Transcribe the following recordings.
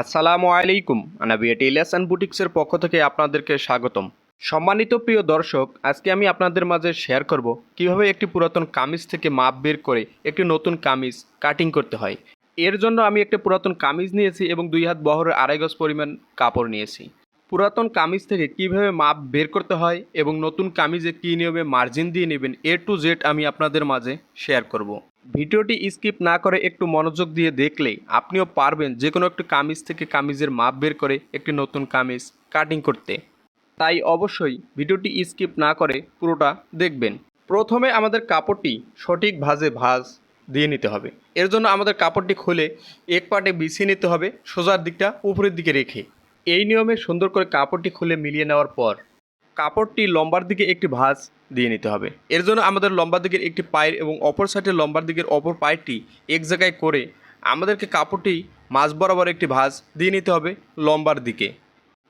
আসসালামু আলাইকুম, আনাবি tailors and বুটিক্সের পক্ষ থেকে আপনাদেরকে স্বাগতম। সম্মানিত প্রিয় দর্শক, আজকে আমি আপনাদের মাঝে শেয়ার করব কীভাবে একটি পুরাতন কামিজ থেকে মাপ বের করে একটি নতুন কামিজ কাটিং করতে হয়। এর জন্য আমি একটা পুরাতন কামিজ নিয়েছি এবং দুই হাত বহরের আড়াই গজ পরিমাণ কাপড় নিয়েছি। পুরাতন কামিজ থেকে কীভাবে মাপ বের করতে হয় এবং নতুন কামিজে কী নিয়মে মার্জিন দিয়ে নেবেন, এ টু জেড আমি আপনাদের মাঝে শেয়ার করব। ভিডিওটি স্কিপ না করে একটু মনোযোগ দিয়ে দেখলে আপনিও পারবেন যে কোনো একটি কামিজ থেকে কামিজের মাপ বের করে একটি নতুন কামিজ কাটিং করতে। তাই অবশ্যই ভিডিওটি স্কিপ না করে পুরোটা দেখবেন। প্রথমে আমাদের কাপড়টি সঠিক ভাজে ভাঁজ দিয়ে নিতে হবে। এর জন্য আমাদের কাপড়টি খুলে এক পাটে বিছিয়ে নিতে হবে, সোজার দিকটা উপরের দিকে রেখে। এই নিয়মে সুন্দর করে কাপড়টি খুলে মিলিয়ে নেওয়ার পর কাপড়টি লম্বার দিকে একটি ভাঁজ দিয়ে নিতে হবে। এর জন্য আমাদের লম্বা দিকের একটি পায়ের এবং অপর সাইডের লম্বার দিকের অপর পায়েরটি এক জায়গায় করে আমাদেরকে কাপড়টি মাঝ বরাবর একটি ভাঁজ দিয়ে নিতে হবে লম্বার দিকে।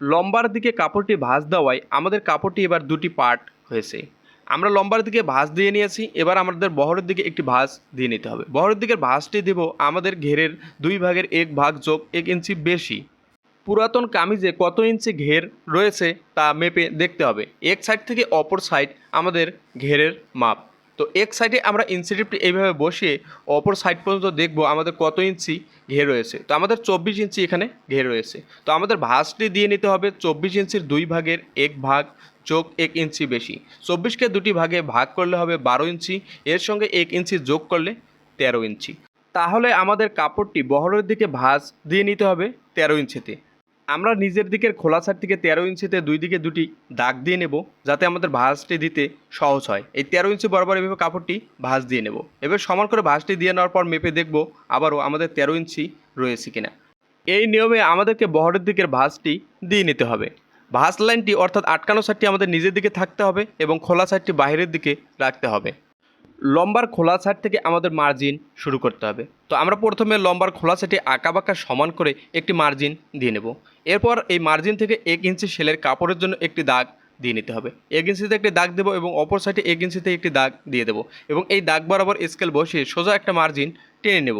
লম্বার দিকে কাপড়টি ভাঁজ দেওয়ায় আমাদের কাপড়টি এবার দুটি পার্ট হয়েছে। আমরা লম্বার দিকে ভাঁজ দিয়ে নিয়েছি, এবার আমাদের বহরের দিকে একটি ভাঁজ দিয়ে নিতে হবে। বহরের দিকের ভাঁজটি দেব আমাদের ঘেরের দুই ভাগের এক ভাগ যোগ এক ইঞ্চি বেশি। পুরাতন কামিজে কত ইঞ্চি ঘের রয়েছে তা মেপে দেখতে হবে। এক সাইড থেকে অপর সাইড আমাদের ঘেরের মাপ। তো এক সাইডে আমরা ইঞ্চিটিপটি এইভাবে বসিয়ে অপর সাইড পর্যন্ত দেখব আমাদের কত ইঞ্চি ঘের রয়েছে। তো আমাদের চব্বিশ ইঞ্চি এখানে ঘের রয়েছে। তো আমাদের ভাঁজটি দিয়ে নিতে হবে চব্বিশ ইঞ্চির দুই ভাগের এক ভাগ যোগ এক ইঞ্চি বেশি। চব্বিশকে দুটি ভাগে ভাগ করলে হবে বারো ইঞ্চি, এর সঙ্গে এক ইঞ্চি যোগ করলে তেরো ইঞ্চি। তাহলে আমাদের কাপড়টি বহরের দিকে ভাঁজ দিয়ে নিতে হবে তেরো ইঞ্চিতে। আমরা নিজের দিকের খোলা সাইড থেকে তেরো ইঞ্চিতে দুই দিকে দুটি দাগ দিয়ে নেব, যাতে আমাদের ভাঁজটি দিতে সহজ হয়। এই তেরো ইঞ্চি বরাবর এভাবে কাপড়টি ভাঁজ দিয়ে নেব। এবার সমান করে ভাঁজটি দিয়ে নেওয়ার পর মেপে দেখব আবারও আমাদের তেরো ইঞ্চি রয়েছে কিনা। এই নিয়মে আমাদেরকে বহরের দিকের ভাঁজটি দিয়ে নিতে হবে। ভাঁজ লাইনটি অর্থাৎ আটকানো সাইডটি আমাদের নিজের দিকে থাকতে হবে এবং খোলা সাইডটি বাইরের দিকে রাখতে হবে। লম্বার খোলা সাইড থেকে আমাদের মার্জিন শুরু করতে হবে। তো আমরা প্রথমে লম্বার খোলা আঁকা বাঁকা সমান করে একটি মার্জিন দিয়ে নেব। এরপর এই মার্জিন থেকে এক ইঞ্চি সেলের কাপড়ের জন্য একটি দাগ দিয়ে নিতে হবে। এক ইঞ্চিতে একটি দাগ দেবো এবং অপর সাইডে এক ইঞ্চিতে একটি দাগ দিয়ে দেবো এবং এই দাগ বরাবর স্কেল বসিয়ে সোজা একটা মার্জিন টেনে নেব।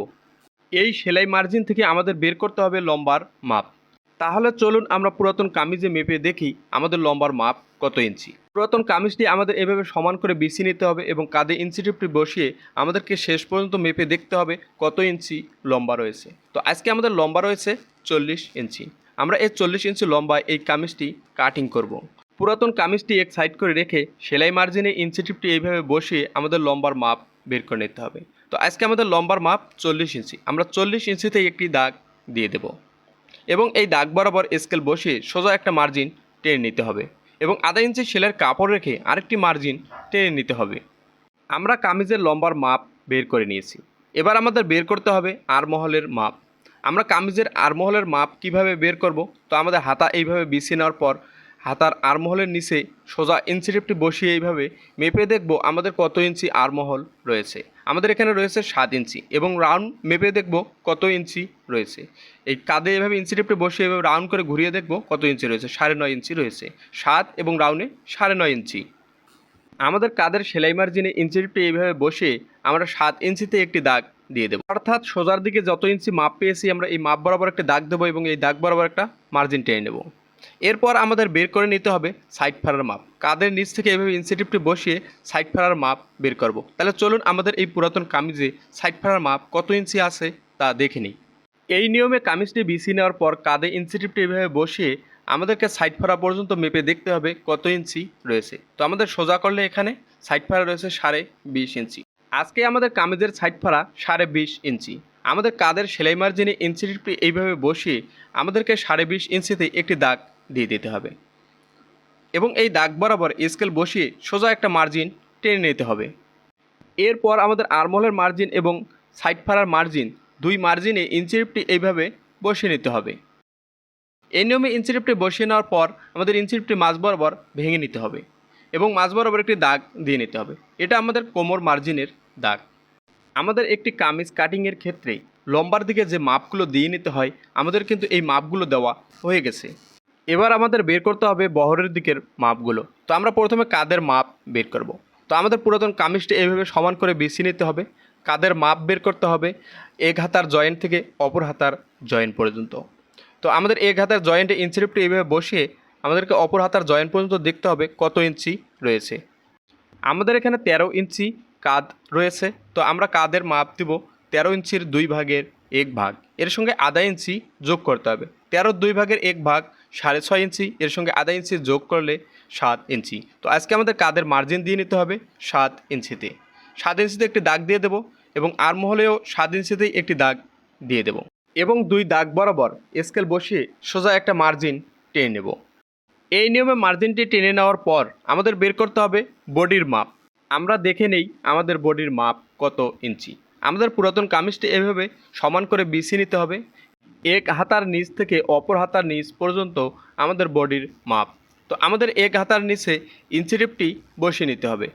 এই সেলাই মার্জিন থেকে আমাদের বের করতে হবে লম্বার মাপ। তাহলে চলুন আমরা পুরাতন কামিজে মেপে দেখি আমাদের লম্বার মাপ কত ইঞ্চি। পুরাতন কামিজটি আমাদের এভাবে সমান করে বিছিয়ে নিতে হবে এবং কাঁধে ইঞ্চি টিপটি বসিয়ে আমাদেরকে শেষ পর্যন্ত মেপে দেখতে হবে কত ইঞ্চি লম্বা রয়েছে। তো আজকে আমাদের লম্বা রয়েছে চল্লিশ ইঞ্চি। আমরা এই চল্লিশ ইঞ্চি লম্বায় এই কামিজটি কাটিং করব। পুরাতন কামিজটি এক সাইড করে রেখে সেলাই মার্জিনে ইঞ্চি টিপটি এইভাবে বসিয়ে আমাদের লম্বার মাপ বের করে নিতে হবে। তো আজকে আমাদের লম্বার মাপ চল্লিশ ইঞ্চি। আমরা চল্লিশ ইঞ্চিতে একটি দাগ দিয়ে দেবো। এবং এই দাগ বরাবর স্কেল বসিয়ে সোজা একটা মার্জিন টেনে নিতে হবে এবং আধা ইঞ্চি সেলের কাপড় রেখে আরেকটি মার্জিন টেনে নিতে হবে। আমরা কামিজের লম্বার মাপ বের করে নিয়েছি। এবার আমাদের বের করতে হবে আরমহলের মাপ। আমরা কামিজের আরমহলের মাপ কীভাবে বের করব? তো আমাদের হাতা এইভাবে বিছিয়ে নেওয়ার পর হাতার আরমহলের নিচে সোজা ইঞ্চি বসিয়ে এইভাবে মেপে দেখব আমাদের কত ইঞ্চি আরমহল রয়েছে। আমাদের এখানে রয়েছে সাত ইঞ্চি এবং রাউন্ড মেপে দেখব কত ইঞ্চি রয়েছে। এই কাঁধে এভাবে ইঞ্চি বসিয়ে এভাবে রাউন্ড করে ঘুরিয়ে দেখব কত ইঞ্চি রয়েছে, সাড়ে নয় ইঞ্চি রয়েছে। সাত এবং রাউন্ডে সাড়ে নয় ইঞ্চি। আমাদের কাদের সেলাই মার্জিনে ইঞ্চি এইভাবে বসে আমরা সাত ইঞ্চিতে একটি দাগ দিয়ে দেবো। অর্থাৎ সোজার দিকে যত ইঞ্চি মাপ পেয়েছি আমরা এই মাপ বরাবর একটা দাগ দেবো এবং এই দাগ বরাবর একটা মার্জিন টেনে নেব। এরপর আমাদের বের করে নিতে হবে সাইড ফাড়ার মাপ। কাদের নিচ থেকে এভাবে ইনসেটিভটি বসিয়ে সাইড ফাড়ার মাপ বের করব। তাহলে চলুন আমাদের এই পুরাতন কামিজে সাইড ফাড়ার মাপ কত ইঞ্চি আছে তা দেখে নিই। এই নিয়মে কামিজটি বিছিয়ে নেওয়ার পর কাঁধে ইনসেটিভটি এভাবে বসিয়ে আমাদেরকে সাইড ফাড়া পর্যন্ত মেপে দেখতে হবে কত ইঞ্চি রয়েছে। তো আমাদের সোজা করলে এখানে সাইড ফাড়া রয়েছে সাড়ে বিশ ইঞ্চি। আজকে আমাদের কামিজের সাইড ফাড়া সাড়ে বিশ ইঞ্চি। আমাদের কাদের সেলাই মার্জিনে ইঞ্চিটিপটি এইভাবে বসিয়ে আমাদেরকে সাড়ে বিশ ইঞ্চিতে একটি দাগ দিয়ে দিতে হবে। এবং এই দাগ বরাবর স্কেল বসিয়ে সোজা একটা মার্জিন টেনে নিতে হবে। এরপর আমাদের আরমহলের মার্জিন এবং সাইড ফাড়ার মার্জিন দুই মার্জিনে ইঞ্চিরিপটি এইভাবে বসিয়ে নিতে হবে। এই নিয়মে ইঞ্চিরিপটি বসিয়ে নেওয়ার পর আমাদের ইঞ্চিরিপটি মাঝ বরাবর ভেঙে নিতে হবে এবং মাঝ বরাবর একটি দাগ দিয়ে নিতে হবে। এটা আমাদের কোমর মার্জিনের দাগ। আমাদের একটি কামিজ কাটিংয়ের ক্ষেত্রে লম্বার দিকে যে মাপগুলো দিয়ে নিতে হয়, আমাদের কিন্তু এই মাপগুলো দেওয়া হয়ে গেছে। এবার আমাদের বের করতে হবে বহরের দিকের মাপগুলো। তো আমরা প্রথমে কাদের মাপ বের করব। তো আমাদের পুরাতন কামিজটি এইভাবে সমান করে বিছিয়ে নিতে হবে। কাদের মাপ বের করতে হবে এক হাতার জয়েন্ট থেকে অপর হাতার জয়েন্ট পর্যন্ত। তো আমাদের এক হাতার জয়েন্টে ইঞ্চিটিপটি এইভাবে বসিয়ে আমাদেরকে অপর হাতার জয়েন্ট পর্যন্ত দেখতে হবে কত ইঞ্চি রয়েছে। আমাদের এখানে তেরো ইঞ্চি কাদ রয়েছে। তো আমরা কাদের মাপ দিব? তেরো ইঞ্চির দুই ভাগের এক ভাগ। এর সঙ্গে আধা ইঞ্চি যোগ করতে হবে। তেরোর দুই ভাগের এক ভাগ সাড়ে ছয় ইঞ্চি, এর সঙ্গে আধা ইঞ্চি যোগ করলে সাত ইঞ্চি। তো আজকে আমাদের কাদের মার্জিন দিয়ে নিতে হবে? সাত ইঞ্চিতে। সাত ইঞ্চিতে একটি দাগ দিয়ে দেবো এবং আর মহলেও সাত ইঞ্চিতেই একটি দাগ দিয়ে দেব। এবং দুই দাগ বরাবর স্কেল বসিয়ে সোজা একটা মার্জিন টেনে নেব। এই নিয়মে মার্জিনটি টেনে নেওয়ার পর আমাদের বের করতে হবে বডির মাপ। আমরা দেখে নেই আমাদের বডির মাপ কত ইঞ্চি। আমাদের পুরাতন কামিজটি এভাবে সমান করে বিছিয়ে নিতে হবে। এক হাতার নিচ থেকে অপর হাতার নিচ পর্যন্ত আমাদের বডির মাপ। তো আমাদের এক হাতার নিচে ইঞ্চিটিপটি বসিয়ে নিতে হবে।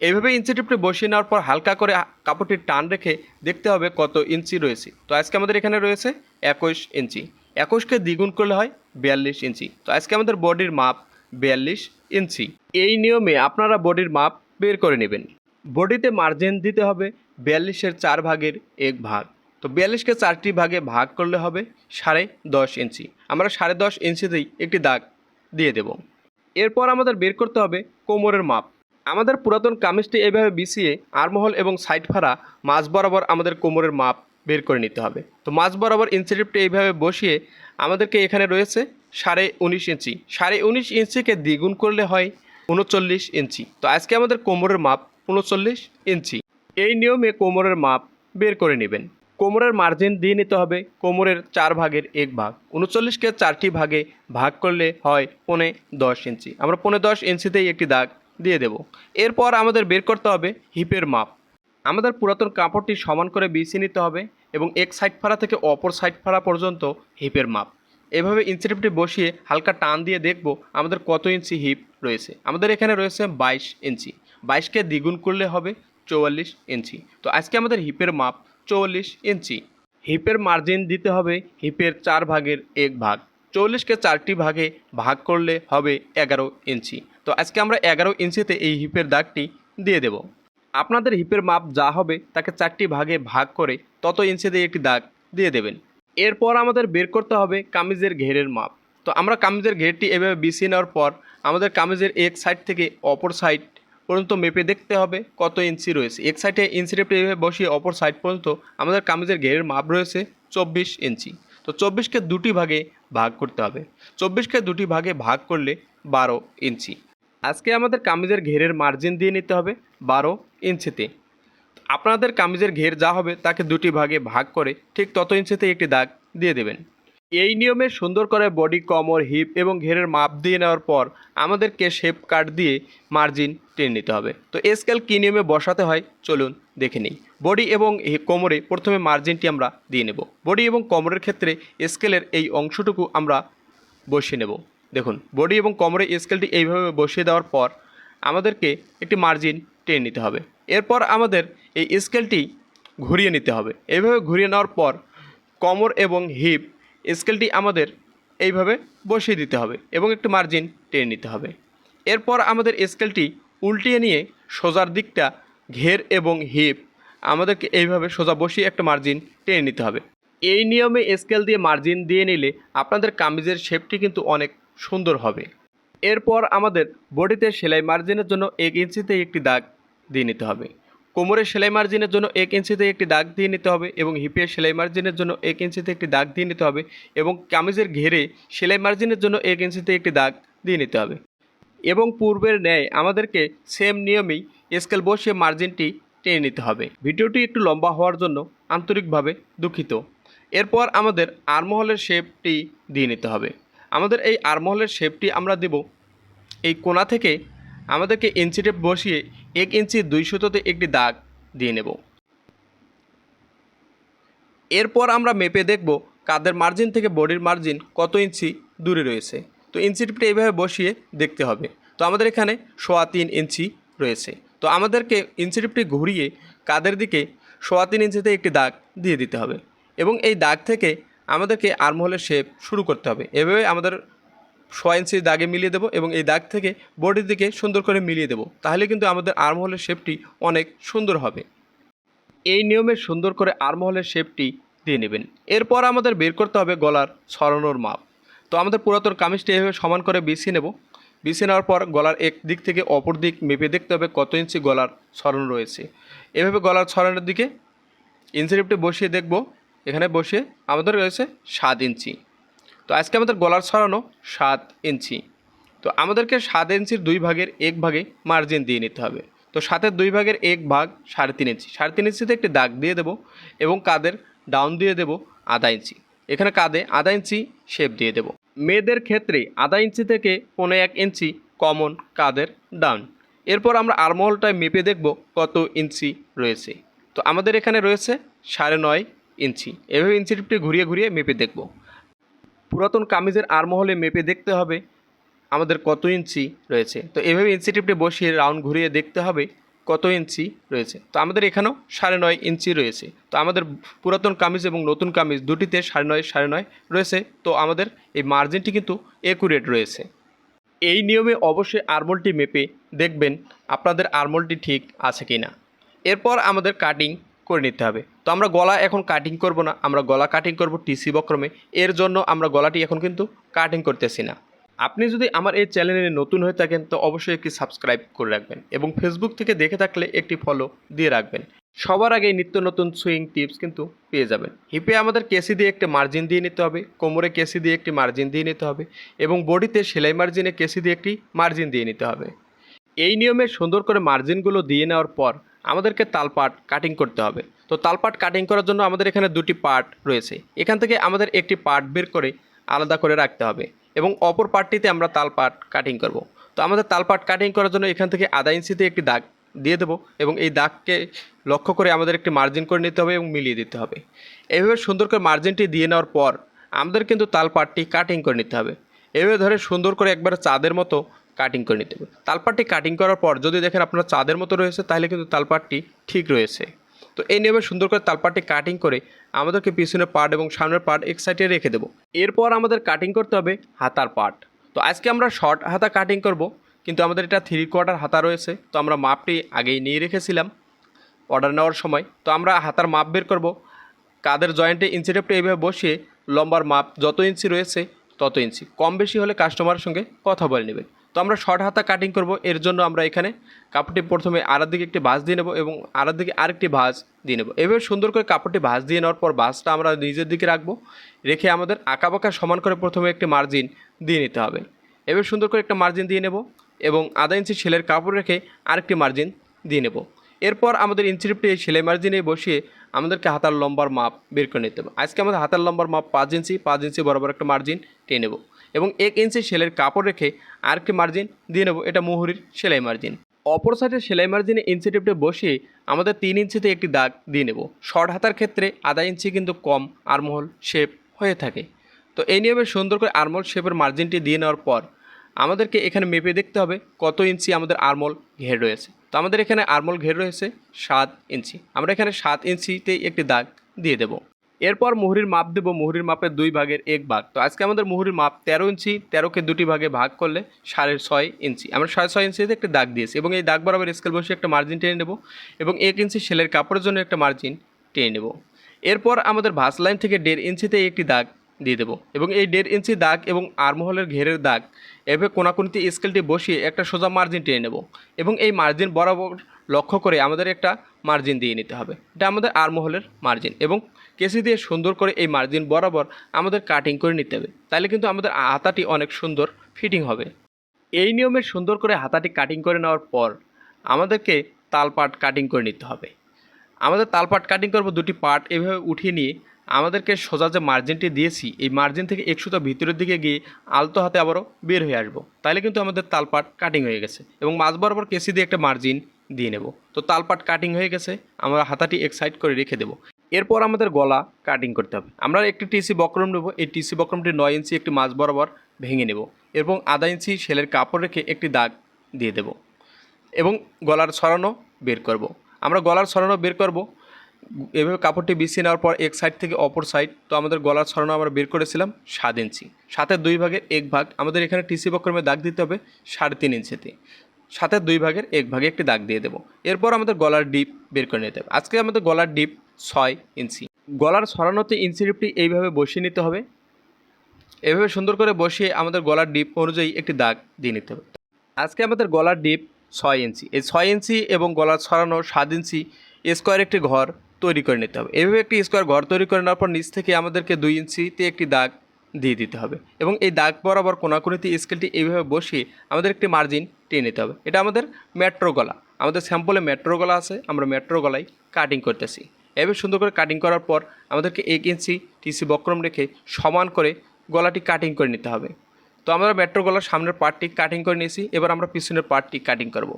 এইভাবে ইঞ্চিটিপটি বসিয়ে নেওয়ার পর হালকা করে কাপড়টি টান রেখে দেখতে হবে কত ইঞ্চি রয়েছে। তো আজকে আমাদের এখানে রয়েছে একুশ ইঞ্চি। একুশকে দ্বিগুণ করলে হয় বিয়াল্লিশ ইঞ্চি। তো আজকে আমাদের বডির মাপ বিয়াল্লিশ ইঞ্চি। এই নিয়মে আপনারা বডির মাপ বের করে নেবেন। বডিতে মার্জিন দিতে হবে বিয়াল্লিশের চার ভাগের এক ভাগ। তো বিয়াল্লিশকে চারটি ভাগে ভাগ করলে হবে সাড়ে দশ ইঞ্চি। আমরা সাড়ে দশ ইঞ্চিতেই একটি দাগ দিয়ে দেব। এরপর আমাদের বের করতে হবে কোমরের মাপ। আমাদের পুরাতন কামিজটি এইভাবে বিছিয়ে আরমহল এবং সাইড ফাড়া মাঝ বরাবর আমাদের কোমরের মাপ বের করে নিতে হবে। তো মাঝ বরাবর ইঞ্চিটিপটি এইভাবে বসিয়ে আমাদেরকে এখানে রয়েছে সাড়ে উনিশ ইঞ্চি। সাড়ে উনিশ ইঞ্চিকে দ্বিগুণ করলে হয় উনচল্লিশ ইঞ্চি। তো আজকে আমাদের কোমরের মাপ উনচল্লিশ ইঞ্চি। এই নিয়মে কোমরের মাপ বের করে নেবেন। কোমরের মার্জিন দিয়ে নিতে হবে, কোমরের চার ভাগের এক ভাগ। উনচল্লিশকে চারটি ভাগে ভাগ করলে হয় পনে দশ ইঞ্চি। আমরা পনে দশ ইঞ্চিতেই একটি দাগ দিয়ে দেব। এরপর আমাদের বের করতে হবে হিপের মাপ। আমাদের পুরাতন কাপড়টি সমান করে বিছিয়ে নিতে হবে এবং এক সাইড ফাড়া থেকে অপর সাইড ফাড়া পর্যন্ত হিপের মাপ। এভাবে ইঞ্চিটিপটি বসিয়ে হালকা টান দিয়ে দেখব আমাদের কত ইঞ্চি হিপ রয়েছে। আমাদের এখানে রয়েছে বাইশ ইঞ্চি। বাইশকে দ্বিগুণ করলে হবে চৌয়াল্লিশ ইঞ্চি। তো আজকে আমাদের হিপের মাপ চৌয়াল্লিশ ইঞ্চি। হিপের মার্জিন দিতে হবে হিপের চার ভাগের এক ভাগ। চল্লিশকে চারটি ভাগে ভাগ করলে হবে এগারো ইঞ্চি। তো আজকে আমরা এগারো ইঞ্চিতে এই হিপের দাগটি দিয়ে দেব। আপনাদের হিপের মাপ যা হবে তাকে চারটি ভাগে ভাগ করে তত ইঞ্চিতে একটি দাগ দিয়ে দেবেন। এরপর আমাদের বের করতে হবে কামিজের ঘেরের মাপ। তো আমরা কামিজের ঘেরটি এভাবে বিছিয়ে নেওয়ার পর আমাদের কামিজের এক সাইড থেকে অপর সাইড পর্যন্ত মেপে দেখতে হবে কত ইঞ্চি রয়েছে। এক সাইডে ইঞ্চি টেপে বসিয়ে অপর সাইড পর্যন্ত আমাদের কামিজের ঘেরের মাপ রয়েছে চব্বিশ ইঞ্চি তো চব্বিশকে দুটি ভাগে ভাগ করতে হবে। চব্বিশকে দুটি ভাগে ভাগ করলে বারো ইঞ্চি আজকে আমাদের কামিজের ঘেরের মার্জিন দিয়ে নিতে হবে বারো ইঞ্চিতে আপনাদের কামিজের ঘের যা হবে তাকে দুটি ভাগে ভাগ করে ঠিক তত ইঞ্চিতে একটি দাগ দিয়ে দেবেন। এই নিয়মে সুন্দর করে বডি কমর হিপ এবং ঘেরের মাপ দিয়ে নেওয়ার পর আমাদেরকে শেপ কাট দিয়ে মার্জিন টেনে নিতে হবে। তো স্কেল কী নিয়মে বসাতে হয়? চলুন দেখে নিই। বডি এবং কোমরে প্রথমে মার্জিনটি আমরা দিয়ে নেব। বডি এবং কোমরের ক্ষেত্রে স্কেলের এই অংশটুকু আমরা বসিয়ে নেব। দেখুন বডি এবং কোমরে স্কেলটি এইভাবে বসিয়ে দেওয়ার পর আমাদেরকে একটি মার্জিন টেনে নিতে হবে। এরপর আমাদের এই স্কেলটি ঘুরিয়ে নিতে হবে। এইভাবে ঘুরিয়ে নেওয়ার পর কোমর এবং হিপ স্কেলটি আমাদের এইভাবে বসিয়ে দিতে হবে এবং একটু মার্জিন টেনে নিতে হবে। এরপর আমাদের স্কেলটি উল্টিয়ে নিয়ে সোজার দিকটা ঘের এবং হিপ আমাদেরকে এইভাবে সোজা বসিয়ে একটা মার্জিন টেনে নিতে হবে। এই নিয়মে স্কেল দিয়ে মার্জিন দিয়ে নিলে আপনাদের কামিজের শেপটি কিন্তু অনেক সুন্দর হবে। এরপর আমাদের বডিতে সেলাই মার্জিনের জন্য এক ইঞ্চিতে একটি দাগ দিয়ে নিতে হবে। কোমরের সেলাই মার্জিনের জন্য এক ইঞ্চিতে একটি দাগ দিয়ে নিতে হবে এবং হিপের সেলাই মার্জিনের জন্য এক ইঞ্চিতে একটি দাগ দিয়ে নিতে হবে এবং কামিজের ঘেরে সেলাই মার্জিনের জন্য এক ইঞ্চিতে একটি দাগ দিয়ে নিতে হবে। এবং পূর্বের ন্যায় আমাদেরকে সেম নিয়মেই স্কেল বসিয়ে মার্জিনটি টেনে নিতে হবে। ভিডিওটি একটু লম্বা হওয়ার জন্য আন্তরিকভাবে দুঃখিত। এরপর আমাদের আরমহলের শেপটি দিয়ে নিতে হবে। আমাদের এই আরমহলের শেপটি আমরা দেব এই কোণা থেকে আমাদেরকে ইঞ্চি টেপ বসিয়ে এক ইঞ্চি দুই সুতোতে একটি দাগ দিয়ে নেব। এরপর আমরা মেপে দেখব কাদের মার্জিন থেকে বডির মার্জিন কত ইঞ্চি দূরে রয়েছে। তো ইঞ্চি টেপটা এইভাবে বসিয়ে দেখতে হবে। তো আমাদের এখানে সোয়া তিন ইঞ্চি রয়েছে। তো আমাদেরকে ইঞ্চি টেপটি ঘুরিয়ে কাদের দিকে সোয়া তিন ইঞ্চিতে একটি দাগ দিয়ে দিতে হবে। এবং এই দাগ থেকে আমাদেরকে আর্মহোলের শেপ শুরু করতে হবে। এভাবে আমাদের সোয়া ইঞ্চি দাগে মিলিয়ে দেবো এবং এই দাগ থেকে বডির দিকে সুন্দর করে মিলিয়ে দেবো। তাহলে কিন্তু আমাদের আর্মহোলের শেপটি অনেক সুন্দর হবে। এই নিয়মে সুন্দর করে আর্মহলের শেপটি দিয়ে নেবেন। এরপর আমাদের বের করতে হবে গলার ছড়ানোর মাপ। তো আমাদের পুরাতন কামিজটি এভাবে সমান করে বিছিয়ে নেব। বিছিয়ে নেওয়ার পর গলার এক দিক থেকে অপর দিক মেপে দেখতে হবে কত ইঞ্চি গলার ছড়ানো রয়েছে। এভাবে গলার ছড়ানোর দিকে ইঞ্চিটিপটি বসিয়ে দেখব। এখানে বসিয়ে আমাদের রয়েছে সাত ইঞ্চি। তো আজকে আমাদের গলার ছড়ানো সাত ইঞ্চি। তো আমাদেরকে সাত ইঞ্চির দুই ভাগের এক ভাগে মার্জিন দিয়ে নিতে হবে। তো সাতের দুই ভাগের এক ভাগ সাড়ে তিন ইঞ্চি। সাড়ে তিন ইঞ্চিতে একটি দাগ দিয়ে দেবো এবং কাদের ডাউন দিয়ে দেবো আধা ইঞ্চি। এখানে কাঁধে আধা ইঞ্চি শেপ দিয়ে দেবো। মেয়েদের ক্ষেত্রে আধা ইঞ্চি থেকে পৌনে এক ইঞ্চি কমন কাদের ডাউন এরপর আমরা আরমহলটায় মেপে দেখব কত ইঞ্চি রয়েছে। তো আমাদের এখানে রয়েছে সাড়ে নয় ইঞ্চি। এভাবে ইঞ্চি টিপটি ঘুরিয়ে ঘুরিয়ে মেপে দেখব। পুরাতন কামিজের আরমহলে মেপে দেখতে হবে আমাদের কত ইঞ্চি রয়েছে। তো এভাবে ইঞ্চি টিপটি বসিয়ে রাউন্ড ঘুরিয়ে দেখতে হবে কত ইঞ্চি রয়েছে। তো আমাদের এখানেও সাড়ে নয় ইঞ্চি রয়েছে। তো আমাদের পুরাতন কামিজ এবং নতুন কামিজ দুটিতে সাড়ে নয় সাড়ে নয় রয়েছে। তো আমাদের এই মার্জিনটি কিন্তু একুরেট রয়েছে। এই নিয়মে অবশ্যই আরমোলটি মেপে দেখবেন আপনাদের আরমোলটি ঠিক আছে কি না এরপর আমাদের কাটিং করে নিতে হবে। তো আমরা গলা এখন কাটিং করব না, আমরা গলা কাটিং করব টিসি বক্রমে। এর জন্য আমরা গলাটি এখন কিন্তু কাটিং করতেছি না। আপনি যদি আমার এই চ্যানেলে নতুন হয়ে থাকেন, তো অবশ্যই একটি সাবস্ক্রাইব করে রাখবেন এবং ফেসবুক থেকে দেখে থাকলে একটি ফলো দিয়ে রাখবেন। সবার আগে নিত্য নতুন সুইং টিপস কিন্তু পেয়ে যাবেন। হিপে আমাদের কেসি দিয়ে একটি মার্জিন দিয়ে নিতে হবে, কোমরে কেসি দিয়ে একটি মার্জিন দিয়ে নিতে হবে এবং বডিতে সেলাই মার্জিনে কেসি দিয়ে একটি মার্জিন দিয়ে নিতে হবে। এই নিয়মে সুন্দর করে মার্জিনগুলো দিয়ে নেওয়ার পর আমাদেরকে তালপাট কাটিং করতে হবে। তো তালপাট কাটিং করার জন্য আমাদের এখানে দুটি পার্ট রয়েছে। এখান থেকে আমাদের একটি পার্ট বের করে আলাদা করে রাখতে হবে এবং অপর পার্টটিতে আমরা তালপাট কাটিং করব। তো আমাদের তালপাট কাটিং করার জন্য এখান থেকে আধা ইঞ্চিতে একটি দাগ দিয়ে দেবো এবং এই দাগকে লক্ষ্য করে আমাদের একটি মার্জিন করে নিতে হবে এবং মিলিয়ে দিতে হবে। এইভাবে সুন্দর করে মার্জিনটি দিয়ে নেওয়ার পর আমাদের কিন্তু তালপাটটি কাটিং করে নিতে হবে। এভাবে ধরে সুন্দর করে একবার চাঁদের মতো কাটিং করে নিতে হবে। তালপাটটি কাটিং করার পর যদি দেখেন আপনার চাঁদের মতো রয়েছে, তাহলে কিন্তু তালপাটটি ঠিক রয়েছে। তো এই নিয়মে সুন্দর করে তালপাটটি কাটিং করে আমাদেরকে পিছনের পার্ট এবং সামনের পার্ট এক সাইডে রেখে দেবো। এরপর আমাদের কাটিং করতে হবে হাতার পার্ট তো আজকে আমরা শর্ট হাতা কাটিং করব, কিন্তু আমাদের এটা থ্রি কোয়ার্টার হাতা রয়েছে, তো আমরা মাপটি আগেই নিয়ে রেখেছিলাম অর্ডার নেওয়ার সময়। তো আমরা হাতার মাপ বের করব কাদের জয়েন্টে ইঞ্চি টেপটা এইভাবে বসিয়ে লম্বার মাপ যত ইঞ্চি রয়েছে তত ইঞ্চি কম বেশি হলে কাস্টমারের সঙ্গে কথা বলে নেবেন তো আমরা শর্ট হাতা কাটিং করব। এর জন্য আমরা এখানে কাপড়টি প্রথমে আড়ার দিকে একটি ভাঁজ দিয়ে নেব এবং আড়ার দিকে আরেকটি ভাঁজ দিয়ে নেব। এভাবে সুন্দর করে কাপড়টি ভাঁজ দিয়ে নেওয়ার পর ভাঁজটা আমরা নিজের দিকে রাখব। রেখে আমাদের আঁকা বাঁকা সমান করে প্রথমে একটি মার্জিন দিয়ে নিতে হবে। এভাবে সুন্দর করে একটা মার্জিন দিয়ে নেব এবং আধা ইঞ্চি সেলের কাপড় রেখে আরেকটি মার্জিন দিয়ে নেব। এরপর আমাদের ইঞ্চিরিপটি এই সেলাই মার্জিনে বসিয়ে আমাদেরকে হাতার লম্বার মাপ বের করে নিতে হবে। আজকে আমাদের হাতার লম্বার মাপ পাঁচ ইঞ্চি পাঁচ ইঞ্চি বরাবর একটা মার্জিন টেনে নেব। এবং এক ইঞ্চি সেলের কাপড় রেখে আরেকটি মার্জিন দিয়ে নেব, এটা মুহুরির সেলাই মার্জিন অপর সাইডে সেলাই মার্জিনে ইঞ্চি টেপটে বসিয়ে আমাদের তিন ইঞ্চিতে একটি দাগ দিয়ে নেব। শর্ট হাতার ক্ষেত্রে আধা ইঞ্চি কিন্তু কম আরমহল শেপ হয়ে থাকে। তো এই নিয়মে সুন্দর করে আরমহল শেপের মার্জিনটি দিয়ে নেওয়ার পর আমাদেরকে এখানে মেপে দেখতে হবে কত ইঞ্চি আমাদের আরমল ঘের রয়েছে। তো আমাদের এখানে আরমল ঘের রয়েছে সাত ইঞ্চি। আমরা এখানে সাত ইঞ্চিতে একটি দাগ দিয়ে দেব। এরপর মুহুরির মাপ দেব, মুহুরির মাপের দুই ভাগের এক ভাগ। তো আজকে আমাদের মুহুরির মাপ তেরো ইঞ্চি, তেরোকে দুটি ভাগে ভাগ করলে সাড়ে ছয় ইঞ্চি। আমরা সাড়ে ছয় ইঞ্চিতে একটা দাগ দিয়েছি এবং এই দাগ বরাবর স্কেল বসে একটা মার্জিন টেনে নেব এবং এক ইঞ্চি সেলের কাপড়ের জন্য একটা মার্জিন টেনে নেব। এরপর আমাদের ভাস লাইন থেকে দেড় ইঞ্চিতে একটি দাগ দিয়ে দেবো এবং এই দেড় ইঞ্চি দাগ এবং আরমহলের ঘেরের দাগ এভাবে কোনাকুনিতে স্কেলটি বসিয়ে একটা সোজা মার্জিন টেনে নেব এবং এই মার্জিন বরাবর লক্ষ্য করে আমাদের একটা মার্জিন দিয়ে নিতে হবে। এটা আমাদের আরমহলের মার্জিন এবং কেসি দিয়ে সুন্দর করে এই মার্জিন বরাবর আমাদের কাটিং করে নিতে হবে। তাহলে কিন্তু আমাদের হাতাটি অনেক সুন্দর ফিটিং হবে। এই নিয়মে সুন্দর করে হাতাটি কাটিং করে নেওয়ার পর আমাদেরকে তালপাট কাটিং করে নিতে হবে। আমাদের তালপাট কাটিং করব দুটি পার্ট এভাবে উঠিয়ে নিয়ে আমাদেরকে সোজা যে মার্জিনটি দিয়েছি, এই মার্জিন থেকে একশোটা ভিতরের দিকে গিয়ে আলতো হাতে আবারও বের হয়ে আসব। তাহলে কিন্তু আমাদের তালপাট কাটিং হয়ে গেছে এবং মাঝ বরাবর কেসি দিয়ে একটা মার্জিন দিয়ে নেব। তো তালপাট কাটিং হয়ে গেছে, আমরা হাতাটি এক সাইড করে রেখে দেবো। এরপর আমাদের গলা কাটিং করতে হবে। আমরা একটি টিসি বক্রম নেব। এই টিসি বক্রমটি নয় ইঞ্চি একটি মাঝ বরাবর ভেঙে নেব এবং আধা ইঞ্চি সেলের কাপড় রেখে একটি দাগ দিয়ে দেব এবং গলার ছড়ানো বের করব। আমরা গলার ছড়ানো বের করব। এভাবে কাপড়টি বিছিয়ে নেওয়ার পর এক সাইড থেকে অপর সাইড তো আমাদের গলার ছড়ানো আমরা বের করেছিলাম সাত ইঞ্চি। সাতের দুই ভাগের এক ভাগ আমাদের এখানে টিসি বক্রমে দাগ দিতে হবে সাড়ে তিন ইঞ্চিতে। সাতের দুই ভাগের এক ভাগে একটি দাগ দিয়ে দেবো। এরপর আমাদের গলার ডিপ বের করে নিতে হবে। আজকে আমাদের গলার ডিপ ছয় ইঞ্চি। গলার সরানোতে ইঞ্চি ডিপটি এইভাবে বসিয়ে নিতে হবে। এভাবে সুন্দর করে বসিয়ে আমাদের গলার ডিপ অনুযায়ী একটি দাগ দিয়ে নিতে হবে। আজকে আমাদের গলার ডিপ ছয় ইঞ্চি। এই ছয় ইঞ্চি এবং গলার ছড়ানো সাত ইঞ্চি স্কোয়ার একটি ঘর তৈরি করে নিতে হবে। এভাবে একটি স্কোয়ার ঘর তৈরি করে নেওয়ার পর নিচ থেকে আমাদেরকে দুই ইঞ্চিতে একটি দাগ দিয়ে দিতে হবে। এবং এই দাগ বরাবর কোনাকুনিতে স্কেলটি এইভাবে বসিয়ে আমাদের একটি মার্জিন টেনে নিতে হবে। এটা আমাদের মেট্রো গলা। আমাদের স্যাম্পলে মেট্রো গলা আছে, আমরা মেট্রো গলায় কাটিং করতেছি। এভাবে সুন্দর করে কাটিং করার পর আমাদেরকে এক ইঞ্চি টিসি বক্রম রেখে সমান করে গলাটি কাটিং করে নিতে হবে। তো আমরা মেট্রো গলার সামনের পার্টটি কাটিং করে নিয়েছি, এবার আমরা পিছনের পার্টটি কাটিং করব।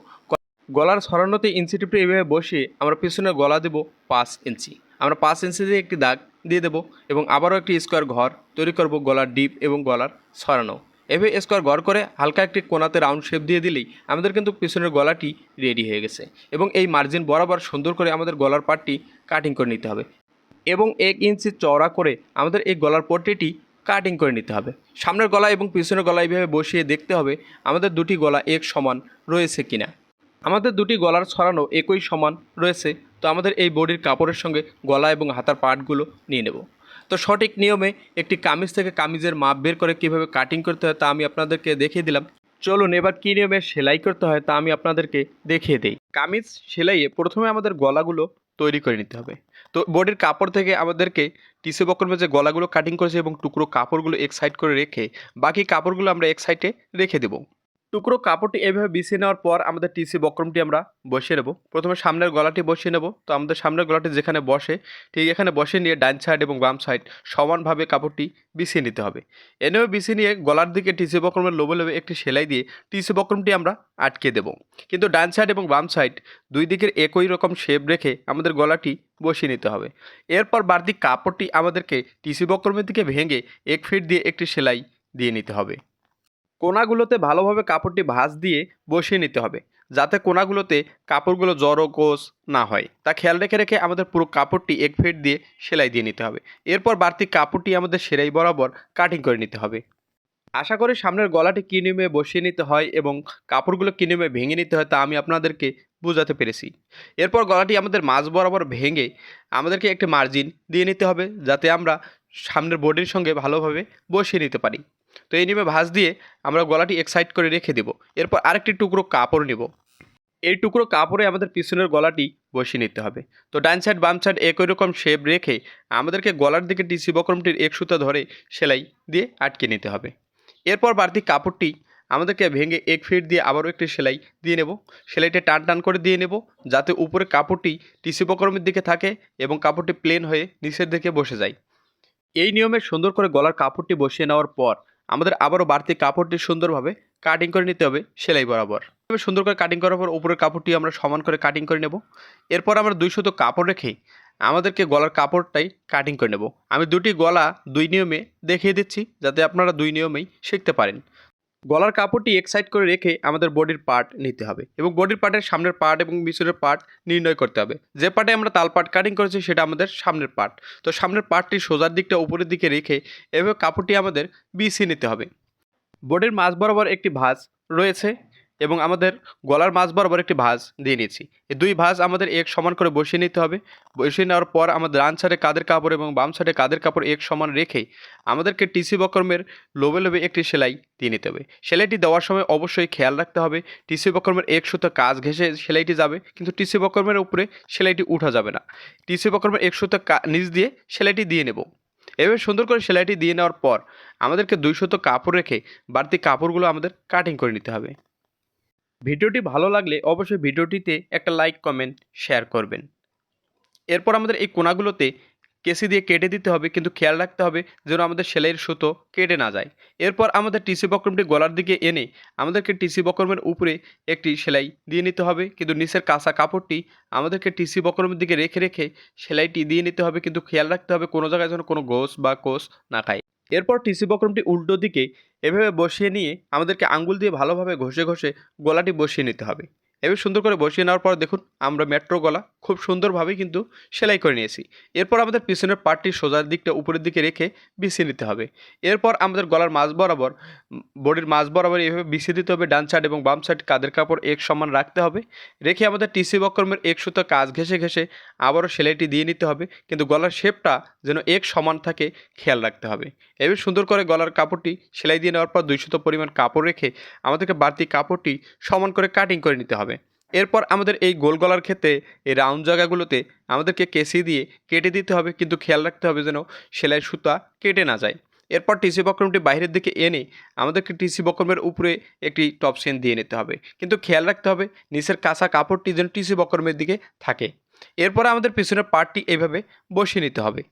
গলার ছড়ানোতে ইঞ্চি টিপে এভাবে বসিয়ে আমরা পিছনের গলা দেব পাঁচ ইঞ্চি আমরা পাঁচ ইঞ্চি দিয়ে একটি দাগ দিয়ে দেবো এবং আবারও একটি স্কোয়ার ঘর তৈরি করব গলার ডিপ এবং গলার ছড়ানো এভাবে স্কোয়ার ঘর করে হালকা একটি কোনাতে রাউন্ড শেপ দিয়ে দিলেই আমাদের কিন্তু পিছনের গলাটি রেডি হয়ে গেছে এবং এই মার্জিন বরাবর সুন্দর করে আমাদের গলার পার্টটি কাটিং করে নিতে হবে এবং এক ইঞ্চি চওড়া করে আমাদের এই গলার পট্টিটি কাটিং করে নিতে হবে। সামনের গলা এবং পিছনের গলা এইভাবে বসিয়ে দেখতে হবে আমাদের দুটি গলা এক সমান রয়েছে কিনা। আমাদের দুটি গলার ছড়ানো একই সমান রয়েছে তো আমাদের এই বডির কাপড়ের সঙ্গে গলা এবং হাতার পার্টগুলো নিয়ে নেব। তো সঠিক নিয়মে একটি কামিজ থেকে কামিজের মাপ বের করে কীভাবে কাটিং করতে হয় তা আমি আপনাদেরকে দেখিয়ে দিলাম। চলুন এবার কী নিয়মে সেলাই করতে হয় তা আমি আপনাদেরকে দেখিয়ে দিই। কামিজ সেলাইয়ে প্রথমে আমাদের গলাগুলো তৈরি করে নিতে হবে। তো বডির কাপড় থেকে আমাদেরকে টিসু বক্রমে যে গলাগুলো কাটিং করেছে এবং টুকরো কাপড়গুলো এক সাইড করে রেখে বাকি কাপড়গুলো আমরা এক সাইডে রেখে দেবো। টুকরো কাপড়টি এভাবে বিছিয়ে নেওয়ার পর আমাদের টিসি বক্রমটি আমরা বসিয়ে নেব। প্রথমে সামনের গলাটি বসিয়ে নেব। তো আমাদের সামনের গলাটি যেখানে বসে, ঠিক এখানে বসিয়ে নিয়ে ডান সাইড এবং বাম সাইড সমানভাবে কাপড়টি বিছিয়ে নিতে হবে। এনেও বিছিয়ে নিয়ে গলার দিকে টিসি বক্রমের লোবে লোবে একটি সেলাই দিয়ে টিসি বক্রমটি আমরা আটকে দেব। কিন্তু ডান সাইড এবং বাম সাইড দুই দিকের একই রকম শেপ রেখে আমাদের গলাটি বসিয়ে নিতে হবে। এরপর বাড়তি কাপড়টি আমাদেরকে টিসি বক্রমের দিকে ভেঙে এক ফিট দিয়ে একটি সেলাই দিয়ে নিতে হবে। কোনাগুলোতে ভালোভাবে কাপড়টি ভাঁজ দিয়ে বসিয়ে নিতে হবে, যাতে কোনাগুলোতে কাপড়গুলো জড়ো কোষ না হয়। তা খেয়াল রেখে রেখে আমাদের পুরো কাপড়টি এক ফিট দিয়ে সেলাই দিয়ে নিতে হবে। এরপর বাড়তি কাপড়টি আমাদের সেলাই বরাবর কাটিং করে নিতে হবে। আশা করি সামনের গলাটি কী নিয়মে বসিয়ে নিতে হয় এবং কাপড়গুলো কী নিয়মে ভেঙে নিতে হয় তা আমি আপনাদেরকে বোঝাতে পেরেছি। এরপর গলাটি আমাদের মাঝ বরাবর ভেঙে আমাদেরকে একটি মার্জিন দিয়ে নিতে হবে, যাতে আমরা সামনের বডির সঙ্গে ভালোভাবে বসিয়ে নিতে পারি। তো এই নিয়মে ভাঁজ দিয়ে আমরা গলাটি এক্সাইট করে রেখে দেব। এরপর আরেকটি টুকরো কাপড় নেব। এই টুকরো কাপড়ে আমাদের পিছনের গলাটি বসিয়ে নিতে হবে। তো ডান সাইড, বাম সাইড একই রকম শেপ রেখে আমাদেরকে গলার দিকে টিসি বক্রমটির এক সুতা ধরে সেলাই দিয়ে আটকে নিতে হবে। এরপর বাড়তি কাপড়টি আমাদেরকে ভেঙে এক ফিট দিয়ে আবারও একটি সেলাই দিয়ে নেব। সেলাইটা টান টান করে দিয়ে নেব যাতে উপরে কাপড়টি টিসি বক্রমের দিকে থাকে এবং কাপড়টি প্লেন হয়ে নিচের দিকে বসে যায়। এই নিয়মে সুন্দর করে গলার কাপড়টি বসিয়ে নেওয়ার পর আমাদের আবারও বাড়তি কাপড়টি সুন্দরভাবে কাটিং করে নিতে হবে, সেলাই বরাবর। সুন্দর করে কাটিং করার পর উপরের কাপড়টি আমরা সমান করে কাটিং করে নেব। এরপর আমরা দুই শত কাপড় রেখে আমাদেরকে গলার কাপড়টাই কাটিং করে নেব। আমি দুটি গলা দুই নিয়মে দেখিয়ে দিচ্ছি, যাতে আপনারা দুই নিয়মেই শিখতে পারেন। গলার কাপড়টি এক সাইড করে রেখে আমাদের বডির পার্ট নিতে হবে এবং বডির পার্টের সামনের পার্ট এবং পিছনের পার্ট নির্ণয় করতে হবে। যে পার্টে আমরা তাল পার্ট কাটিং করেছি সেটা আমাদের সামনের পার্ট তো সামনের পার্টটি সোজার দিকটা উপরের দিকে রেখে এভাবে কাপড়টি আমাদের বিছিয়ে নিতে হবে। বডির মাছ বরাবর একটি ভাঁজ রয়েছে। এবং আমাদের গলার মাঝ বরাবর একটি ভাঁজ দিয়ে নিয়েছি। এই দুই ভাঁজ আমাদের এক সমান করে বসিয়ে নিতে হবে। বসিয়ে নেওয়ার পর আমাদের ডান সাইডে কাদের কাপড় এবং বাম সাইডে কাদের কাপড় এক সমান রেখে আমাদেরকে টিসি বক্রমের লোবে লোবে একটি সেলাই দিয়ে নিতে হবে। সেলাইটি দেওয়ার সময় অবশ্যই খেয়াল রাখতে হবে, টিসি বক্রমের এক সুতো কাজ ঘেঁষে সেলাইটি যাবে, কিন্তু টিসি বক্রমের উপরে সেলাইটি উঠা যাবে না। টিসি বক্রমের এক সুতো নিচ দিয়ে সেলাইটি দিয়ে নেব। এভাবে সুন্দর করে সেলাইটি দিয়ে নেওয়ার পর আমাদেরকে দুই শত কাপড় রেখে বাড়তি কাপড়গুলো আমাদের কাটিং করে নিতে হবে। ভিডিওটি ভালো লাগলে অবশ্যই ভিডিওটিতে একটা লাইক কমেন্ট শেয়ার করবেন। এরপর আমাদের এই কোনাগুলোতে কেসি দিয়ে কেটে দিতে হবে, কিন্তু খেয়াল রাখতে হবে যেন আমাদের সেলাইয়ের সুতো কেটে না যায়। এরপর আমাদের টিসি বক্রমটি গলার দিকে এনে আমাদেরকে টিসি বক্রমের উপরে একটি সেলাই দিয়ে নিতে হবে, কিন্তু নিচের কাঁচা কাপড়টি আমাদেরকে টিসি বক্রমের দিকে রেখে রেখে সেলাইটি দিয়ে নিতে হবে, কিন্তু খেয়াল রাখতে হবে কোনো জায়গায় যেন কোনো গোস বা কোষ না খায়। এরপর টিসি বক্রমটি উল্টো দিকে এভাবে বসিয়ে নিয়ে আমাদেরকে আঙ্গুল দিয়ে ভালোভাবে ঘষে ঘষে গলাটি বসিয়ে নিতে হবে। এবার সুন্দর করে বসিয়ে নেওয়ার পর দেখুন, আমরা মেট্রো গলা খুব সুন্দরভাবে কিন্তু সেলাই করে নিয়েছি। এরপর আমাদের পিছনের পার্টটি সোজার দিকটা উপরের দিকে রেখে বিছিয়ে নিতে হবে। এরপর আমাদের গলার মাঝ বরাবর, বডির মাঝ বরাবর এভাবে বিছিয়ে দিতে হবে, ডান সাইড এবং বাম সাইড কাদের কাপড় এক সমান রাখতে হবে। রেখে আমাদের টিসি বক্রমের এক সুতো কাজ ঘেসে ঘেসে আবারও সেলাইটি দিয়ে নিতে হবে, কিন্তু গলার শেপটা যেন এক সমান থাকে, খেয়াল রাখতে হবে। এবার সুন্দর করে গলার কাপড়টি সেলাই দিয়ে নেওয়ার পর দুই সুতো পরিমাণ কাপড় রেখে আমাদেরকে বাড়তি কাপড়টি সমান করে কাটিং করে নিতে হবে। এরপর আমাদের এই গোল গলার ক্ষেত্রে এই রাউন্ড জায়গাগুলোতে আমাদেরকে কেসি দিয়ে কেটে দিতে হবে, কিন্তু খেয়াল রাখতে হবে যেন সেলাই সুতা কেটে না যায়। এরপর টিসি বক্রমটি বাইরের দিকে এনে আমাদেরকে টিসি বক্রমের উপরে একটি টপ সেন দিয়ে নিতে হবে। কিন্তু খেয়াল রাখতে হবে, নিচের কাঁচা কাপড়টি যেন টিসি বক্রমের দিকে থাকে। এরপর আমাদের পিছনের পার্টটি এইভাবে বসিয়ে নিতে হবে।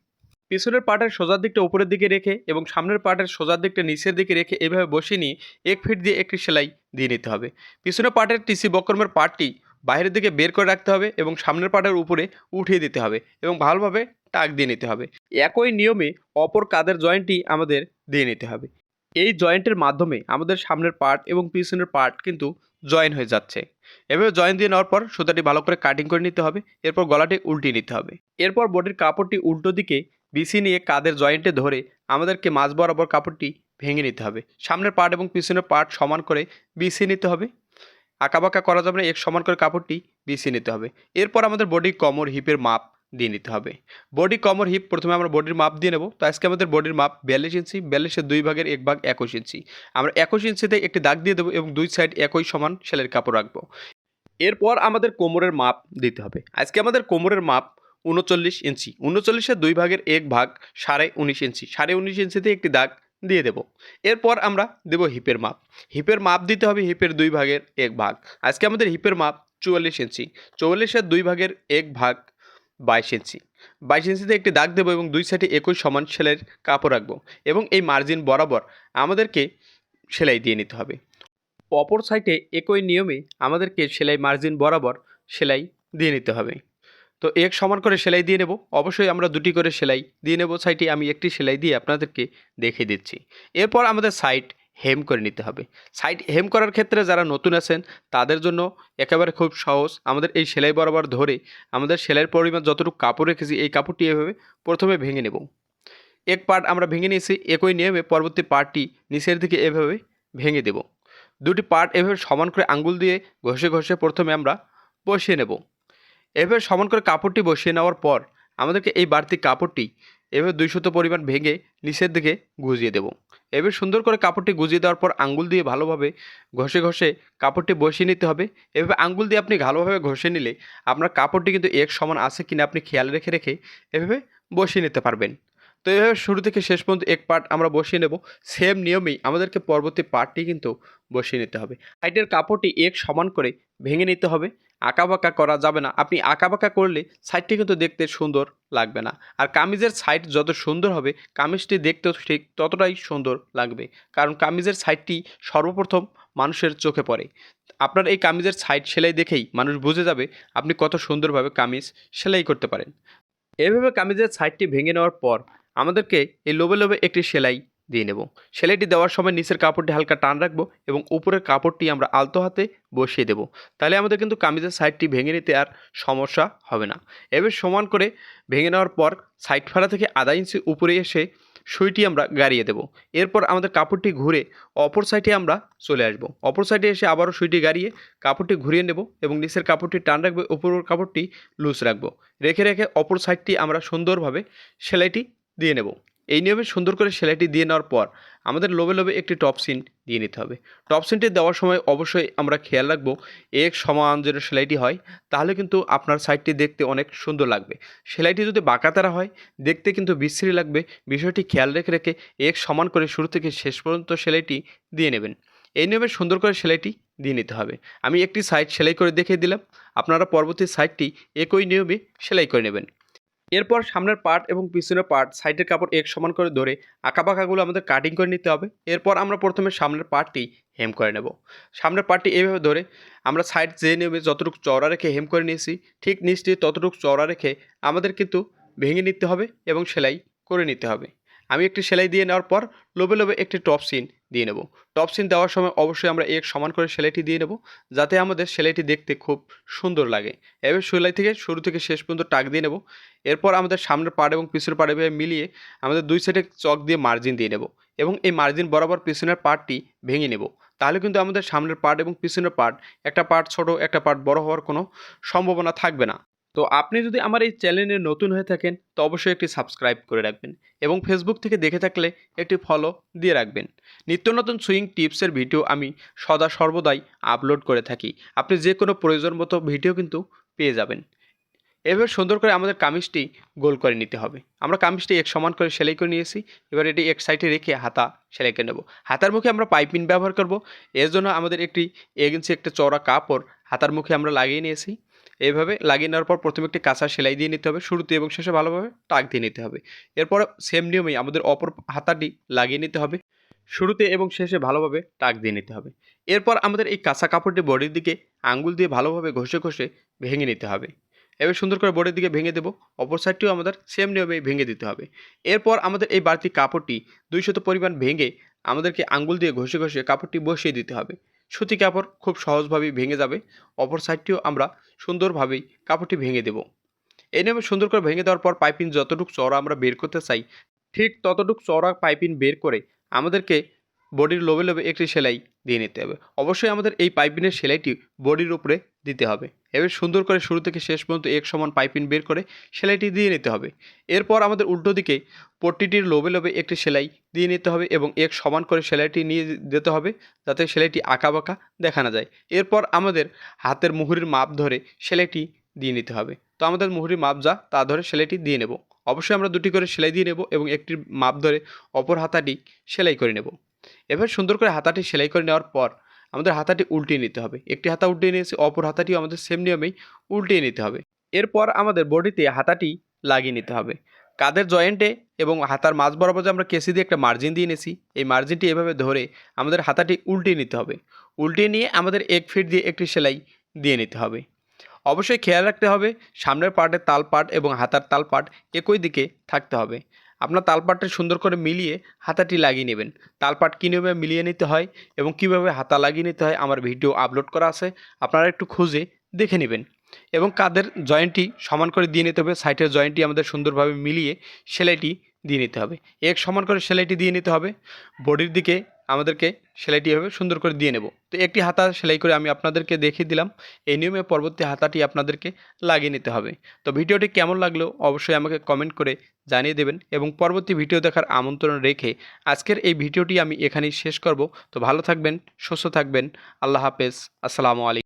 পিছনের পার্টের সোজার দিকটা উপরের দিকে রেখে এবং সামনের পার্টের সোজার দিকটা নিচের দিকে রেখে এভাবে বসিয়ে নিয়ে এক ফিট দিয়ে একটি সেলাই দিয়ে নিতে হবে। পিছনের পার্টের টিসি বক্রমের পার্টটি বাইরের দিকে বের করে রাখতে হবে এবং সামনের পাটের উপরে উঠিয়ে দিতে হবে এবং ভালোভাবে টাক দিয়ে নিতে হবে। একই নিয়মে অপর কাদের জয়েন্টটি আমাদের দিয়ে নিতে হবে। এই জয়েন্টের মাধ্যমে আমাদের সামনের পার্ট এবং পিছনের পার্ট কিন্তু জয়েন হয়ে যাচ্ছে। এভাবে জয়েন দিয়ে নেওয়ার পর সুতাটি ভালো করে কাটিং করে নিতে হবে, এরপর গলাটি উল্টিয়ে নিতে হবে। এরপর বডির কাপড়টি উল্টো দিকে বিছি নিয়ে কাদের জয়েন্টে ধরে আমাদেরকে মাঝ বরাবর কাপড়টি ভেঙে নিতে হবে। সামনের পার্ট এবং পিছনের পার্ট সমান করে বিছিয়ে নিতে হবে। আঁকাবাঁকা করা যাবে না, এক সমান করে কাপড়টি বিছিয়ে নিতে হবে। এরপর আমাদের বডি কমর হিপের মাপ দিয়ে নিতে হবে। বডি কমর হিপ প্রথমে আমরা বডির মাপ দিয়ে নেব। তো আজকে আমাদের বডির মাপ বিয়াল্লিশ ইঞ্চি বিয়াল্লিশের দুই ভাগের এক ভাগ একুশ ইঞ্চি। আমরা একুশ ইঞ্চিতে একটি দাগ দিয়ে দেবো এবং দুই সাইড একই সমান সেলের কাপড় রাখব। এরপর আমাদের কোমরের মাপ দিতে হবে। আজকে আমাদের কোমরের মাপ উনচল্লিশ ইঞ্চি। উনচল্লিশের দুই ভাগের এক ভাগ সাড়ে উনিশ ইঞ্চি। সাড়ে উনিশ ইঞ্চিতে একটি দাগ দিয়ে দেব। এরপর আমরা দেব হিপের মাপ। হিপের মাপ দিতে হবে হিপের দুই ভাগের এক ভাগ। আজকে আমাদের হিপের মাপ চুয়াল্লিশ ইঞ্চি। চুয়াল্লিশের দুই ভাগের এক ভাগ বাইশ ইঞ্চি। বাইশ ইঞ্চিতে একটি দাগ দেবো এবং দুই সাইডে একই সমান সেলাইয়ের কাপড় রাখব এবং এই মার্জিন বরাবর আমাদেরকে সেলাই দিয়ে নিতে হবে। অপর সাইডে একই নিয়মে আমাদেরকে সেলাই মার্জিন বরাবর সেলাই দিয়ে নিতে হবে। তো এক সমান করে সেলাই দিয়ে নেব। অবশ্যই আমরা দুটি করে সেলাই দিয়ে নেব। সাইডে আমি একটি সেলাই দিয়ে আপনাদেরকে দেখিয়ে দিচ্ছি। এরপর আমাদের সাইড হেম করে নিতে হবে। সাইড হেম করার ক্ষেত্রে যারা নতুন আছেন, তাদের জন্য একেবারে খুব সহজ। আমাদের এই সেলাই বরাবর ধরে আমাদের সেলাইয়ের পরিমাণ যতটুকু কাপড় রেখেছি, এই কাপড়টি এভাবে প্রথমে ভেঙে নেব। এক পার্ট আমরা ভেঙে নিয়েছি, একই নিয়মে পরবর্তী পার্টটি নিচের দিকে এভাবে ভেঙে দেব। দুটি পার্ট এভাবে সমান করে আঙ্গুল দিয়ে ঘষে ঘষে প্রথমে আমরা বসিয়ে নেব। এভাবে সমান করে কাপড়টি বসিয়ে নেওয়ার পর আমাদেরকে এই বাড়তি কাপড়টি এভাবে দুইশত পরিমাণ ভেঙে নিচের দিকে গুজিয়ে দেব। এবার সুন্দর করে কাপড়টি গুজিয়ে দেওয়ার পর আঙ্গুল দিয়ে ভালোভাবে ঘষে ঘষে কাপড়টি বসিয়ে নিতে হবে। এভাবে আঙ্গুল দিয়ে আপনি ভালোভাবে ঘষে নিলে আপনার কাপড়টি কিন্তু এক সমান আছে কিনা আপনি খেয়াল রেখে রেখে এভাবে বসিয়ে নিতে পারবেন। তো এভাবে শুরু থেকে শেষ পর্যন্ত এক পার্ট আমরা বসিয়ে নেব। সেম নিয়মেই আমাদেরকে পরবর্তী পার্টটি কিন্তু বসিয়ে নিতে হবে। সাইডের কাপড়টি এক সমান করে ভেঙে নিতে হবে। আঁকাবাঁকা করা যাবে না। আপনি আঁকাবাঁকা করলে সাইডটি কিন্তু দেখতে সুন্দর লাগবে না। আর কামিজের সাইড যত সুন্দর হবে, কামিজটি দেখতেও ঠিক ততটাই সুন্দর লাগবে। কারণ কামিজের সাইডটি সর্বপ্রথম মানুষের চোখে পড়ে। আপনার এই কামিজের সাইড সেলাই দেখেই মানুষ বুঝে যাবে আপনি কত সুন্দরভাবে কামিজ সেলাই করতে পারেন। এভাবে কামিজের সাইডটি ভেঙে নেওয়ার পর আমাদেরকে এই লোবে লোবে একটি সেলাই দিয়ে নেব। সেলাইটি দেওয়ার সময় নিচের কাপড়টি হালকা টান রাখব এবং উপরের কাপড়টি আমরা আলতো হাতে বসিয়ে দেব। তাহলে আমাদের কিন্তু কামিজের সাইডটি ভেঙে নিতে আর সমস্যা হবে না। এবার সমান করে ভেঙে নেওয়ার পর সাইড ফাড়া থেকে আধা ইঞ্চি উপরে এসে সুইটি আমরা গাড়িয়ে দেব। এরপর আমাদের কাপড়টি ঘুরে অপর সাইডে আমরা চলে আসব। অপর সাইডে এসে আবারও সুইটি গাড়িয়ে কাপড়টি ঘুরিয়ে নেব এবং নিচের কাপড়টি টান রাখব, উপরের কাপড়টি লুজ রাখব। রেখে রেখে অপর সাইডটি আমরা সুন্দরভাবে সেলাইটি দিয়ে নেব। এই নিয়মে সুন্দর করে সেলাইটি দিয়ে নেওয়ার পর আমাদের লোবে লোবে একটি টপ সিন দিয়ে নিতে হবে। টপ সিনটি দেওয়ার সময় অবশ্যই আমরা খেয়াল রাখব, এক সমান যেন সেলাইটি হয়, তাহলে কিন্তু আপনার সাইডটি দেখতে অনেক সুন্দর লাগবে। সেলাইটি যদি বাঁকাতারা হয়, দেখতে কিন্তু বিশ্রী লাগবে। বিষয়টি খেয়াল রেখে রেখে এক সমান করে শুরু থেকে শেষ পর্যন্ত সেলাইটি দিয়ে নেবেন। এই নিয়মে সুন্দর করে সেলাইটি দিয়ে নিতে হবে। আমি একটি সাইড সেলাই করে দেখিয়ে দিলাম। আপনারা পরবর্তী সাইডটি একই নিয়মে সেলাই করে নেবেন। এরপর সামনের পার্ট এবং পিছনের পার্ট সাইডের কাপড় এক সমান করে ধরে আঁকাবাঁকাগুলো আমাদের কাটিং করে নিতে হবে। এরপর আমরা প্রথমে সামনের পার্টটি হেম করে নেব। সামনের পার্টটি এইভাবে ধরে আমরা সাইড যে নিয়মে যতটুকু চওড়া রেখে হেম করে নিয়েছি, ঠিক নিচটি ততটুকু চওড়া রেখে আমাদের কিন্তু ভেঙে নিতে হবে এবং সেলাই করে নিতে হবে। আমি একটি সেলাই দিয়ে নেওয়ার পর লোবে লোবে একটি টপ সিন দিয়ে নেব। টপ সিন দেওয়ার সময় অবশ্যই আমরা এক সমান করে সেলাইটি দিয়ে নেব, যাতে আমাদের সেলাইটি দেখতে খুব সুন্দর লাগে। এবার সেলাই থেকে শুরু থেকে শেষ পর্যন্ত টাক দিয়ে নেব। এরপর আমাদের সামনের পাড় এবং পিছনের পাড়ে এভাবে মিলিয়ে আমাদের দুই সাইডে চক দিয়ে মার্জিন দিয়ে নেব এবং এই মার্জিন বরাবর পিছনের পার্টটি ভেঙে নেব। তাহলে কিন্তু আমাদের সামনের পার্ট এবং পিছনের পার্ট একটা পার্ট ছোট, একটা পার্ট বড় হওয়ার কোনো সম্ভাবনা থাকবে না। তো আপনি যদি আমার এই চ্যানেলে নতুন হয়ে থাকেন, তো অবশ্যই একটি সাবস্ক্রাইব করে রাখবেন এবং ফেসবুক থেকে দেখে থাকলে একটি ফলো দিয়ে রাখবেন। নিত্য নতুন সুইং টিপসের ভিডিও আমি সদা সর্বদাই আপলোড করে থাকি। আপনি যে কোনো প্রয়োজন মতো ভিডিও কিন্তু পেয়ে যাবেন। এভাবে সুন্দর করে আমাদের কামিজটি গোল করে নিতে হবে। আমরা কামিজটি এক সমান করে সেলাই করে নিয়েছি। এবার এটি এক সাইডে রেখে হাতা সেলাই করে নেব। হাতার মুখে আমরা পাইপিন ব্যবহার করব। এর জন্য আমাদের একটি এক ইঞ্চি একটা চওড়া কাপড় হাতার মুখে আমরা লাগিয়ে নিয়েছি। এইভাবে লাগিয়ে নেওয়ার পর প্রথমে একটি কাঁচা সেলাই দিয়ে নিতে হবে। শুরুতে এবং শেষে ভালোভাবে টাক দিয়ে নিতে হবে। এরপর সেম নিয়মেই আমাদের অপর হাতাটি লাগিয়ে নিতে হবে। শুরুতে এবং শেষে ভালোভাবে টাক দিয়ে নিতে হবে। এরপর আমাদের এই কাঁচা কাপড়টি বডির দিকে আঙ্গুল দিয়ে ভালোভাবে ঘষে ঘষে ভেঙে নিতে হবে। এবার সুন্দর করে বডির দিকে ভেঙে দেবো। অপর সাইডটিও আমাদের সেম নিয়মে ভেঙে দিতে হবে। এরপর আমাদের এই বাড়তি কাপড়টি দুইশত পরিমাণ ভেঙে আমাদেরকে আঙ্গুল দিয়ে ঘষে ঘষে কাপড়টি বসিয়ে দিতে হবে। সুতি কাপড় খুব সহজভাবেই ভেঙে যাবে। অপর সাইডটিও আমরা সুন্দরভাবেই কাপড়টি ভেঙে দেব। এনেভাবে সুন্দর করে ভেঙে দেওয়ার পর পাইপিং যতটুকু চওড়া আমরা বের করতে চাই, ঠিক ততটুকু চওড়া পাইপিং বের করে আমাদেরকে বডির লোভে লোভে একটি সেলাই দিয়ে নিতে হবে। অবশ্যই আমাদের এই পাইপিনের সেলাইটি বডির উপরে দিতে হবে। এবার সুন্দর করে শুরু থেকে শেষ পর্যন্ত এক সমান পাইপিন বের করে সেলাইটি দিয়ে নিতে হবে। এরপর আমাদের উল্টো দিকে পট্টিটির লোবে লোবে একটি সেলাই দিয়ে নিতে হবে এবং এক সমান করে সেলাইটি নিয়ে যেতে হবে যাতে সেলাইটি আঁকা বাঁকা দেখা না যায়। এরপর আমাদের হাতের মুহুরির মাপ ধরে সেলাইটি দিয়ে নিতে হবে। তো আমাদের মুহুরির মাপ যা, তা ধরে সেলাইটি দিয়ে নেব। অবশ্যই আমরা দুটি করে সেলাই দিয়ে নেব এবং একটির মাপ ধরে অপর হাতাটি সেলাই করে নেব। এবার সুন্দর করে হাতাটি সেলাই করে নেওয়ার পর আমাদের হাতাটি উল্টিয়ে নিতে হবে। একটি হাতা উল্টিয়ে নিয়েছি, অপর হাতাটিও আমাদের সেম নিয়মেই উল্টিয়ে নিতে হবে। এরপর আমাদের বডিতে হাতাটি লাগিয়ে নিতে হবে। কাদের জয়েন্টে এবং হাতার মাঝ বরাবর যে আমরা কেসি দিয়ে একটা মার্জিন দিয়ে নিয়েছি, এই মার্জিনটি এভাবে ধরে আমাদের হাতাটি উল্টিয়ে নিতে হবে। উল্টিয়ে নিয়ে আমাদের এক ফিট দিয়ে একটি সেলাই দিয়ে নিতে হবে। অবশ্যই খেয়াল রাখতে হবে, সামনের পার্টের তাল পাট এবং হাতার তাল পাট একই দিকে থাকতে হবে। আপনার তালপাটটা সুন্দর করে মিলিয়ে হাতাটি লাগিয়ে নেবেন। তালপাট কীভাবে মিলিয়ে নিতে হয় এবং কীভাবে হাতা লাগিয়ে নিতে হয় আমার ভিডিও আপলোড করা আছে, আপনারা একটু খুঁজে দেখে নেবেন। এবং কাদের জয়েন্টটি সমান করে দিয়ে নিতে হবে সাইটের জয়েন্টটি আমাদের সুন্দরভাবে মিলিয়ে সেলাইটি দিয়ে নিতে হবে। এক সমান করে সেলাইটি দিয়ে নিতে হবে, বডির দিকে আমাদেরকে সেলাইটি এভাবে সুন্দর করে দিয়ে নেব। তো একটি হাতা সেলাই করে আমি আপনাদেরকে দেখিয়ে দিলাম। এই নিয়মে পরবর্তী হাতাটি আপনাদেরকে লাগিয়ে নিতে হবে। তো ভিডিওটি কেমন লাগল অবশ্যই আমাকে কমেন্ট করে জানিয়ে দেবেন এবং পরবর্তী ভিডিও দেখার আমন্ত্রণ রেখে আজকের এই ভিডিওটি আমি এখানেই শেষ করব। তো ভালো থাকবেন, সুস্থ থাকবেন। আল্লাহ হাফেজ। আসসালামু আলাইকুম।